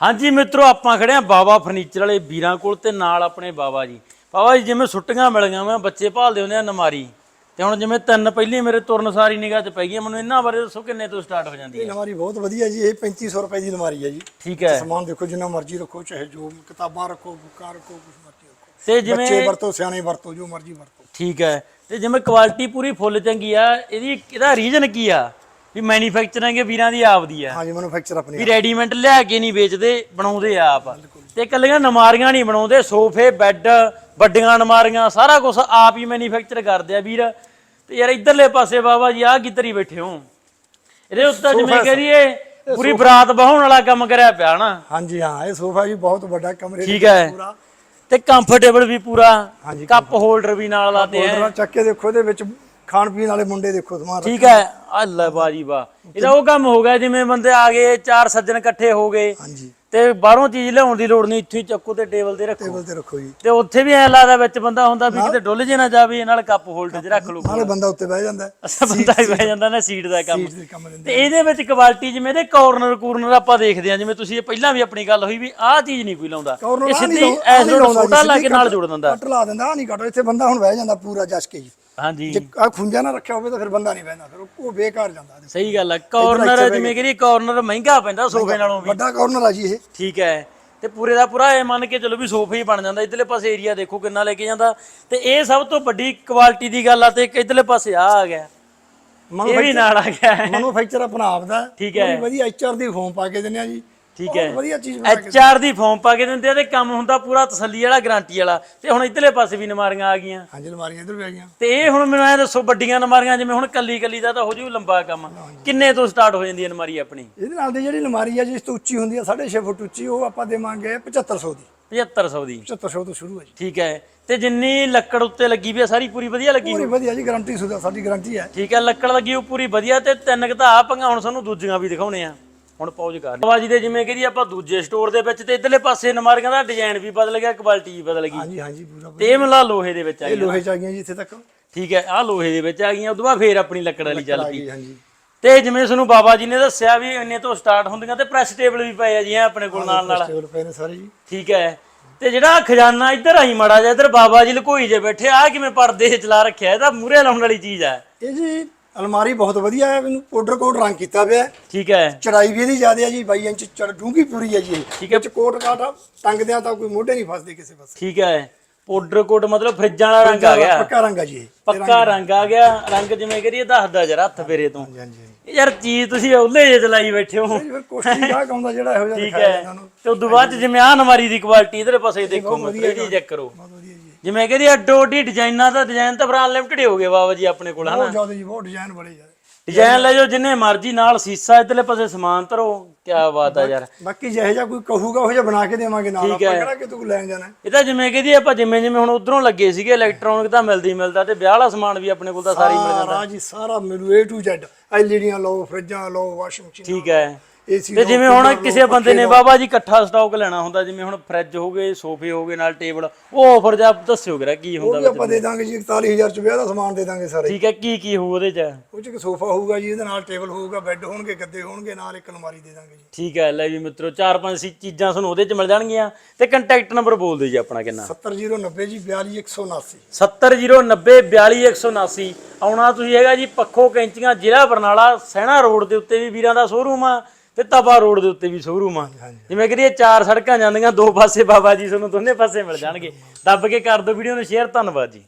ਹਾਂਜੀ ਮਿੱਤਰੋ ਆਪਾਂ ਖੜੇ ਆ ਬਾਬਾ ਫਰਨੀਚਰ ਵਾਲੇ ਵੀਰਾਂ ਕੋਲ ਤੇ ਨਾਲ ਆਪਣੇ ਬਾਬਾ ਜੀ। ਬਾਬਾ ਜੀ ਜਿਵੇਂ ਛੁੱਟੀਆਂ ਮਿਲ ਗਈਆਂ ਮੈਂ ਬੱਚੇ ਭਾਲਦੇ ਹੁੰਦੇ ਆ ਨਮਾਰੀ ਤੇ ਹੁਣ ਜਿਵੇਂ ਤਿੰਨ ਪਹਿਲੀ ਮੇਰੇ ਤੁਰਨ ਸਾਰੀ ਨਿਗਾਹ 'ਚ ਪੈ ਗਈਆਂ ਮੈਨੂੰ ਇਹਨਾਂ ਬਾਰੇ ਦੱਸੋ ਕਿੰਨੇ ਤੋਂ ਸਟਾਰਟ ਹੋ ਜਾਂਦੀ ਇਹ ਹੈ। ਅਲਮਾਰੀ ਬਹੁਤ ਵਧੀਆ ਜੀ ਇਹ 3500 ਰੁਪਏ ਦੀ ਅਲਮਾਰੀ ਹੈ ਜੀ। ਠੀਕ ਹੈ। ਸਮਾਨ ਦੇਖੋ ਜਿੰਨਾ ਮਰਜ਼ੀ ਰੱਖੋ ਚਾਹੇ ਜੋ ਕਿਤਾਬਾਂ ਰੱਖੋ ਬੁੱਕਾਂ ਰੱਖੋ ਕੁਝ ਮਰਜ਼ੀ ਰੱਖੋ। ਤੇ ਬੱਚੇ ਜਿਵੇਂ ਵਰਤੋ ਸਿਆਣੇ ਵਰਤੋ ਜੋ ਮਰਜ਼ੀ ਵਰਤੋ। ਠੀਕ ਹੈ। ਤੇ ਜਿਵੇਂ ਕੁਆਲਿਟੀ ਪੂਰੀ ਫੁੱਲ ਚੰਗੀ ਆ ਇਹਦੀ ਇਹਦਾ ਰੀਜਨ ਕੀ ਆ? ਵੀ ਮੈਨੂਫੈਕਚਰਿੰਗ ਇਹ ਵੀਰਾਂ ਦੀ ਆਪਦੀ ਆ। ਹਾਂਜੀ ਮੈਨੂਫੈਕਚਰ ਆਪਣੀ ਵੀ ਰੈਡੀਮੇਡ ਲਿਆ ਕੇ ਨਹੀਂ ਵੇਚਦੇ ਬਣਾਉਂਦੇ ਆ ਆਪ। ਤੇ ਇਕੱਲੀਆਂ ਨਮਾਰੀਆਂ ਨਹੀਂ ਬਣਾਉਂਦੇ ਸੋਫੇ ਬੈੱਡ ਵੱਡੀਆਂ ਨਮਾਰੀਆਂ ਸਾਰਾ ਕੁਝ ਆਪ ਹੀ ਮੈਨੂਫੈਕਚਰ ਕਰਦੇ ਆ ਵੀਰ। ਤੇ ਯਾਰ ਇਧਰਲੇ ਪਾਸੇ ਬਾਬਾ ਜੀ ਆਹ ਕਿੱਧਰੀ ਬੈਠੇ ਹੋ? ਇਹਦੇ ਉੱਤੇ ਜਿਵੇਂ ਕਹਦੀਏ ਪੂਰੀ ਬਰਾਤ ਬਹਾਉਣ ਵਾਲਾ ਕੰਮ ਕਰਿਆ ਪਿਆ ਨਾ। ਹਾਂਜੀ ਹਾਂ ਇਹ ਸੋਫਾ ਜੀ ਬਹੁਤ ਵੱਡਾ ਕਮਰੇ ਠੀਕ ਹੈ। ਪੂਰਾ। ਤੇ ਕੰਫਰਟੇਬਲ ਵੀ ਪੂਰਾ। ਕੱਪ ਹੋਲਡਰ ਵੀ ਨਾਲ ਲਾਤੇ ਆ ਬੋਲਣਾ ਚੱਕ ਕੇ ਦੇਖੋ ਇਹਦੇ ਵਿੱਚ ਖਾਣ ਪੀਣ ਵਾਲੇ ਮੁੰਡੇ ਦੇਖੋ ਸਮਾਨ ਠੀਕ ਹੈ। ਅੱਲਾ ਬਾਜੀ ਵਾਹ। ਇਹਦਾ ਉਹ ਕੰਮ ਹੋ ਗਿਆ ਜਿਵੇਂ ਬੰਦੇ ਆ ਗਏ ਚਾਰ ਸੱਜਣ ਇਕੱਠੇ ਹੋ ਗਏ ਹਾਂਜੀ। ਤੇ ਬਾਹਰੋਂ ਚੀਜ਼ ਲਿਆਉਣ ਦੀ ਲੋੜ ਨਹੀਂ ਇੱਥੇ ਹੀ ਚੱਕੋ ਤੇ ਟੇਬਲ ਤੇ ਰੱਖੋ। ਟੇਬਲ ਤੇ ਰੱਖੋ ਜੀ। ਤੇ ਉੱਥੇ ਵੀ ਐ ਲੱਗਦਾ ਵਿੱਚ ਬੰਦਾ ਹੁੰਦਾ ਵੀ ਕਿਤੇ ਡੁੱਲ ਜੇ ਨਾ ਜਾਵੇ ਨਾਲ ਕੱਪ ਹੋਲਡਰ 'ਚ ਰੱਖ ਲਓ। ਨਾਲੇ ਬੰਦਾ ਉੱਤੇ ਬਹਿ ਜਾਂਦਾ। ਹੈ। ਅਸਾਂ ਬੰਦਾ ਹੀ ਬਹਿ ਜਾਂਦਾ ਨਾ ਸੀਟ ਦਾ ਕੰਮ। ਤੇ ਇਹਦੇ ਵਿੱਚ ਕੁਆਲਿਟੀ ਜਿਵੇਂ ਇਹਦੇ ਕਾਰਨਰ ਕੂਰਨਰ ਆਪਾਂ ਦੇਖਦੇ ਆ ਜਿਵੇਂ ਤੁਸੀਂ ਇਹ ਪਹਿਲਾਂ ਵੀ ਆਪਣੀ ਗੱਲ ਹੋਈ ਵੀ ਆਹ ਚੀਜ਼ ਨਹੀਂ ਕੋਈ ਲਾਉਂਦਾ। ਇਹ ਸਿੱਧੀ ਐਸ ਛੋਟਾ ਲਾ ਕੇ ਨਾਲ ਜੋੜ ਦਿੰਦਾ। ਕੱਟ ਲਾ ਦਿੰਦਾ ਆ ਨਹੀਂ ਕੱਟੋ ਇੱਥੇ ਬੰਦਾ ਹੁਣ ਬਹਿ ਜਾਂਦਾ ਪੂਰਾ ਜਸ ਕੇ ਜੀ। ਹਾਂਜੀ। ਜੇ ਆ ਖੁੰਝਾ ਨਾ ਰੱਖਿਆ ਹੋਵੇ ਤਾਂ ਫਿਰ ਬੰਦਾ ਨਹੀਂ ਬਹਿੰਦਾ ਫਿਰ ਉਹ- ਉਹ ਬੇਕਾਰ ਜਾਂਦਾ ਸਹੀ ਗੱਲ ਹੈ ਕਾਰਨਰ ਜਿਵੇਂ ਕਿ। ਕਾਰਨਰ ਮਹਿੰਗਾ ਪੈਂਦਾ ਸੋਫੇ ਨਾਲੋਂ ਵੀ। ਵੱਡਾ ਕਾਰਨਰ ਆ ਜੀ ਇਹ। ਠੀਕ ਹੈ ਤੇ ਪੂਰੇ ਦਾ ਪੂਰਾ ਇਹ ਮੰਨ ਕੇ ਚਲੋ ਵੀ ਸੋਫੇ ਹੀ ਬਣ ਜਾਂਦਾ ਇਧਰਲੇ ਪਾਸੇ ਏਰੀਆ ਦੇਖੋ ਕਿੰਨਾ ਲੈ ਕੇ ਜਾਂਦਾ। ਤੇ ਇਹ ਸਭ ਤੋਂ ਵੱਡੀ ਕੁਆਲਿਟੀ ਦੀ ਗੱਲ ਆ ਤੇ ਇੱਕ ਇਧਰਲੇ ਪਾਸੇ ਆ ਆ ਗਿਆ। ਇਹ ਵੀ ਨਾਲ ਆ ਗਿਆ। ਹੈ। ਮੈਨੂਫੈਕਚਰ ਆਪਣਾ ਆਪਦਾ ਠੀਕ ਹੈ। ਪੂਰੀ ਵਧੀਆ ਐਚਆਰ ਦੀ ਫੋਮ ਪਾ ਕੇ ਦਿੰਦੇ ਆ ਜੀ। ਠੀਕ ਬਹੁਤ ਹੈ। ਵਧੀਆ ਚੀਜ਼ ਬਣਾ ਕੇ ਐਚਆਰ ਦੀ ਫਾਰਮ ਪਾ ਕੇ ਦਿੰਦੇ ਆ ਤੇ ਕੰਮ ਹੁੰਦਾ ਪੂਰਾ ਤਸੱਲੀ ਵਾਲਾ ਗਾਰੰਟੀ ਵਾਲਾ। ਤੇ ਹੁਣ ਇਧਰਲੇ ਪਾਸੇ ਵੀ ਨਮਾਰੀਆਂ ਆ ਗਈਆਂ। ਹਾਂਜੀ ਅਲਮਾਰੀਆਂ ਇੱਧਰ ਵੀ ਆ ਗਈਆਂ। ਤੇ ਇਹ ਹੁਣ ਮੈਨੂੰ ਐ ਦੱਸੋ ਵੱਡੀਆਂ ਨਮਾਰੀਆਂ ਜਿਵੇਂ ਹੁਣ ਕੱਲੀ ਕੱਲੀ ਦਾ ਤਾਂ ਹੋ ਜੂ ਲੰਬਾ ਕੰਮ। ਕਿੰਨੇ ਤੋਂ ਸਟਾਰਟ ਹੋ ਜਾਂਦੀ ਹੈ ਨਮਾਰੀ ਆਪਣੀ? ਇਹਦੇ ਨਾਲ ਦੀ ਜਿਹੜੀ ਅਲਮਾਰੀ ਆ ਜਿਸ ਤੋਂ ਉੱਚੀ ਹੁੰਦੀ ਆ 6.5 ਫੁੱਟ ਉੱਚੀ ਉਹ ਆਪਾਂ ਦੇਵਾਂਗੇ 7500 ਦੀ। 7500 ਦੀ। 7500 ਤੋਂ ਸ਼ੁਰੂ ਹੈ ਜੀ। ਠੀਕ ਹੈ। ਤੇ ਜਿੰਨੀ ਲੱਕੜ ਉੱਤੇ ਲੱਗੀ ਵੀ ਆ ਸਾਰੀ ਪੂਰੀ ਵਧੀਆ ਲੱਗੀ ਪੂਰੀ ਵਧੀਆ ਜੀ ਗਾਰੰਟੀ ਸੁਦਾ ਸਾਡੀ ਗਾਰੰਟੀ ਹੈ। ਠੀਕ ਹੈ ਲੱਕੜ ਲੱਗੀ ਉਹ ਪੂਰੀ ਵਧੀਆ ਤੇ ਤਿੰਨ ਕੁ ਤਾਂ ਆ ਪੰਗਾ ਹੁਣ ਸਾਨੂੰ ਦੂਜੀਆਂ ਵੀ ਦਿਖਾਉਣੇ ਆ। ਹੁਣ ਪੌਜ ਕਰ ਬਾਬਾ ਜੀ ਦੇ ਜਿਵੇਂ ਕਿ ਜੀ ਆਪਾਂ ਦੂਜੇ ਸਟੋਰ ਦੇ ਵਿੱਚ ਤੇ ਇਧਰਲੇ ਪਾਸੇ ਨਮਾਰੀਆਂ ਦਾ ਡਿਜ਼ਾਈਨ ਵੀ ਬਦਲ ਗਿਆ ਕੁਆਲਿਟੀ ਵੀ ਬਦਲ ਗਈ। ਹਾਂਜੀ ਹਾਂਜੀ ਪੂਰਾ ਤੇ ਇਹ ਮਲਾ ਲੋਹੇ ਦੇ ਵਿੱਚ ਆ ਇਹ ਗਿਆ ਲੋਹੇ ਚ ਆ ਗਈਆਂ ਜੀ ਇੱਥੇ ਤੱਕ। ਠੀਕ ਹੈ ਆ ਲੋਹੇ ਦੇ ਵਿੱਚ ਆ ਗਈਆਂ ਉਦੋਂ ਬਾਅਦ ਫੇਰ ਆਪਣੀ ਲੱਕੜ ਵਾਲੀ ਚੱਲ ਆ ਪਈ। ਹਾਂਜੀ। ਤੇ ਜਿਵੇਂ ਤੁਹਾਨੂੰ ਬਾਬਾ ਜੀ ਨੇ ਦੱਸਿਆ ਵੀ ਇੰਨੇ ਤੋਂ ਸਟਾਰਟ ਹੁੰਦੀਆਂ ਤੇ ਪ੍ਰੈਸ ਟੇਬਲ ਵੀ ਪਏ ਆ ਜੀ ਐਂ ਆਪਣੇ ਕੋਲ ਨਾਲ ਨਾਲ। ਟੇਬਲ ਪਏ ਨੇ ਸਾਰੇ ਜੀ। ਠੀਕ ਹੈ ਤੇ ਜਿਹੜਾ ਖਜ਼ਾਨਾ ਇੱਧਰ ਆਈ ਮੜਾ ਜਾ ਇੱਧਰ ਬਾਬਾ ਜੀ ਲੁਕੋਈ ਜੇ ਬੈਠੇ ਆ ਕਿਵੇਂ ਪਰਦੇ ਚਲਾ ਰੱਖਿਆ ਇਹਦਾ ਮੂਰੇ ਲਾਉਣ ਵਾਲੀ ਚੀਜ਼ ਹੈ ਇਹ ਜੀ ਅਲਮਾਰੀ ਬਹੁਤ ਵਧੀਆ ਹੈ ਮੈਨੂੰ ਪਾਊਡਰ ਕੋਟ ਰੰਗ ਕੀਤਾ ਪਿਆ ਹੈ। ਠੀਕ ਹੈ। ਚੜਾਈ ਵੀ ਇਹਦੀ ਜ਼ਿਆਦਾ ਹੈ ਜੀ 22 ਇੰਚ ਚੜ ਡੂੰਗੀ ਪੂਰੀ ਹੈ ਜੀ ਇਹ। ਠੀਕ ਹੈ। ਵਿੱਚ ਕੋਟ ਕਾਟ ਟੰਗਦੇ ਆ ਤਾਂ ਕੋਈ ਮੋਢੇ ਨਹੀਂ ਫਸਦੇ ਕਿਸੇ ਪਾਸੇ। ਠੀਕ ਹੈ। ਪਾਊਡਰ ਕੋਟ ਮਤਲਬ ਫਰਿੱਜਾਂ ਵਾਲਾ ਰੰਗ ਆ ਗਿਆ। ਪੱਕਾ ਰੰਗ ਆ ਜੀ ਇਹ। ਪੱਕਾ ਰੰਗ ਆ। ਗਿਆ। ਰੰਗ ਜਿਵੇਂ ਕਰੀਏ ਦੱਸਦਾ ਜਰਾ ਹੱਥ ਫੇਰੇ ਤੋਂ। ਹਾਂਜੀ ਹਾਂਜੀ। ਇਹ ਯਾਰ ਚੀਜ਼ ਤੁਸੀਂ ਉਹਲੇ ਜੇ ਚਲਾਈ ਬੈਠੇ ਹੋ। ਜੀ ਫਿਰ ਕੋਸ਼ਿਸ਼ ਆਉਂਦਾ ਜਿਹੜਾ ਇਹੋ ਜਿਹਾ ਠੀਕ ਦਿਖਾਇਆ ਹੈ। ਇਹਨਾਂ ਨੂੰ। ਤੇ ਉਦੋਂ ਬਾਅਦ 'ਚ ਜਿਵੇਂ ਆਹ ਨਮਾਰੀ ਦੀ ਕੁਆਲਿਟੀ ਇਧਰ ਪਾਸੇ ਦੇਖੋ ਮਤਲਬ ਇਹਦੀ ਚੈੱਕ ਕਰੋ। ਬਹੁਤ ਵਧੀਆ ਜੀ ਜਿਵੇਂ ਕਹਿੰਦੀ ਅੱਡੋ ਅੱਡੀ ਡਿਜ਼ਾਈਨਾਂ ਦਾ ਡਿਜ਼ਾਈਨ ਤਾਂ ਫਿਰ ਅਨਲਿਮਟਿਡ ਹੋ ਗਏ ਬਾਬਾ ਜੀ ਆਪਣੇ ਕੋਲ ਹਨਾ? ਜ਼ਿਆਦਾ ਜੀ ਬਹੁਤ ਡਿਜ਼ਾਈਨ ਬੜੇ ਜ਼ਿਆਦਾ। ਡਿਜ਼ਾਈਨ ਲੈ ਜਾਓ ਜਿੰਨੇ ਮਰਜ਼ੀ ਨਾਲ ਸੀਸਾ ਇਧਰਲੇ ਪਾਸੇ ਸਮਾਨ ਧਰੋ ਕੀ ਬਾਤ ਆ ਯਾਰ। ਬਾਕੀ ਜਿਹੋ ਜਿਹਾ ਕੋਈ ਕਹੂਗਾ ਉਹ ਜਿਹਾ ਬਣਾ ਕੇ ਦੇਵਾਂਗੇ ਨਾਲ ਆਪਾਂ ਕਿਹੜਾ ਕਿ ਤੂੰ ਲੈਣ ਜਾਣਾ? ਹੈ। ਇਹ ਤਾਂ ਜਿਵੇਂ ਕਹਿੰਦੀ ਆਪਾਂ ਜਿਵੇਂ ਜਿਵੇਂ ਹੁਣ ਉਧਰੋਂ ਲੱਗੇ ਸੀਗੇ ਇਲੈਕਟ੍ਰੋਨਿਕ ਤਾਂ ਮਿਲਦੀ ਮਿਲਦਾ ਤੇ ਵਿਆਹ ਵਾਲਾ ਸਮਾਨ ਵੀ ਆਪਣੇ ਕੋਲ ਤਾਂ ਸਾਰੀ ਮਿਲ ਜਾਂਦਾ। ਸਾਰਾ ਜੀ ਸਾਰਾ ਮਿਲੂ A to Z ਐਲਈਡੀਆਂ ਲਓ ਫਰਿੱਜਾਂ ਲਓ ਵਾਸ਼ਿੰਗ ਮਸ਼ੀਨ ਠੀਕ ਹੈ। ਤੇ ਜਿਵੇਂ ਹੁਣ ਕਿਸੇ ਬੰਦੇ ਨੇ ਬਾਬਾ ਜੀ ਇਕੱਠਾ ਸਟਾਕ ਲੈਣਾ ਹੁੰਦਾ ਜਿਵੇਂ ਹੁਣ ਫਰਿੱਜ ਹੋ ਗਏ ਸੋਫੇ ਹੋ ਗਏ ਨਾਲ ਟੇਬਲ ਉਹ ਆਫਰ ਜਾਂ ਦੱਸਿਓ ਕਿਰਾ ਕੀ ਹੁੰਦਾ ਉਹ ਵੀ ਆਪਾਂ ਦੇ ਦਾਂਗੇ ਜੀ 41000 ਚ ਵਿਆਹ ਦਾ ਸਮਾਨ ਦੇ ਦਾਂਗੇ ਸਾਰੇ। ਠੀਕ ਹੈ ਕੀ ਕੀ ਹੋਊ ਉਹਦੇ ਚ? ਉਹ ਚ ਇੱਕ ਸੋਫਾ ਹੋਊਗਾ ਜੀ ਇਹਦੇ ਨਾਲ ਟੇਬਲ ਹੋਊਗਾ ਬੈੱਡ ਹੋਣਗੇ ਗੱਦੇ ਹੋਣਗੇ ਨਾਲ ਇੱਕ ਅਲਮਾਰੀ ਦੇ ਦਾਂਗੇ ਜੀ। ਠੀਕ ਹੈ ਲੈ ਵੀ ਮਿੱਤਰੋ ਚਾਰ ਪੰਜ ਸੀ ਚੀਜ਼ਾਂ ਤੁਹਾਨੂੰ ਉਹਦੇ ਚ ਮਿਲ ਜਾਣਗੀਆਂ। ਤੇ ਕੰਟੈਕਟ ਨੰਬਰ ਬੋਲ ਦਿਓ ਜੀ ਆਪਣਾ ਕਿੰਨਾ? 70090 ਜੀ 42179 70090428179 ਆਉਣਾ ਤੁਸੀਂ ਹੈਗਾ ਜੀ ਪੱਖੋ ਕੈਂਚੀਆਂ ਜ਼ਿਲ੍ਹਾ ਬਰਨਾਲਾ ਸਹਿਣਾ ਰੋਡ ਦੇ ਉੱਤੇ ਵੀ ਵੀਰਾਂ ਦਾ ਸ਼ੋਰੂਮ ਆ। ਤੇ ਤਬਾ ਰੋਡ ਦੇ ਉੱਤੇ ਵੀ ਸ਼ੋਰੂਮ ਆ। ਜਿਵੇਂ ਕਰੀਏ ਚਾਰ ਸੜਕਾਂ ਜਾਂਦੀਆਂ ਦੋ ਪਾਸੇ ਬਾਬਾ ਜੀ ਤੁਹਾਨੂੰ ਦੋਨੇ ਪਾਸੇ ਮਿਲ ਜਾਣਗੇ। ਦੱਬ ਕੇ ਕਰ ਦਿਓ ਵੀਡੀਓ ਨੂੰ ਸ਼ੇਅਰ ਧੰਨਵਾਦ ਜੀ।